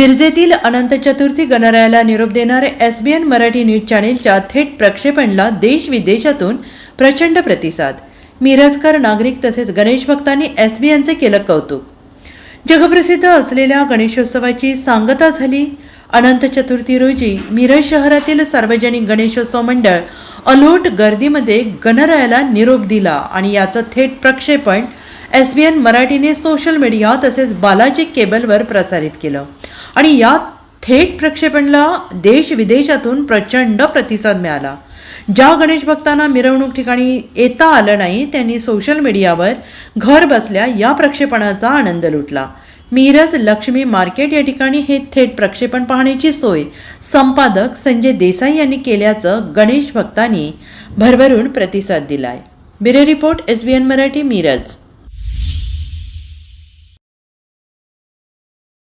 मिरजेतील अनंत चतुर्थी गणरायाला निरोप देणारे S B N Marathi news चॅनेलच्या थेट प्रक्षेपणला देश विदेशातून प्रचंड प्रतिसाद. मिरजकर नागरिक तसेच गणेश भक्तांनी एस बी एनचे केलं कौतुक. जगप्रसिद्ध असलेल्या गणेशोत्सवाची सांगता झाली. अनंत चतुर्थी रोजी मिरज शहरातील सार्वजनिक गणेशोत्सव मंडळ अलोट गर्दीमध्ये गणरायाला निरोप दिला आणि याचं थेट प्रक्षेपण एस बी एन मराठीने सोशल मीडिया तसेच बालाजी केबलवर प्रसारित केलं. आणि या थेट प्रक्षेपणला देश विदेशातून प्रचंड प्रतिसाद मिळाला. ज्या गणेश भक्तांना मिरवणूक ठिकाणी येता आलं नाही त्यांनी सोशल मीडियावर घर बसल्या या प्रक्षेपणाचा आनंद लुटला. मिरज लक्ष्मी मार्केट या ठिकाणी हे थेट प्रक्षेपण पाहण्याची सोय संपादक संजय देसाई यांनी केल्याचं गणेश भक्तांनी भरभरून प्रतिसाद दिलाय. Bureau report S B N Marathi Miraj.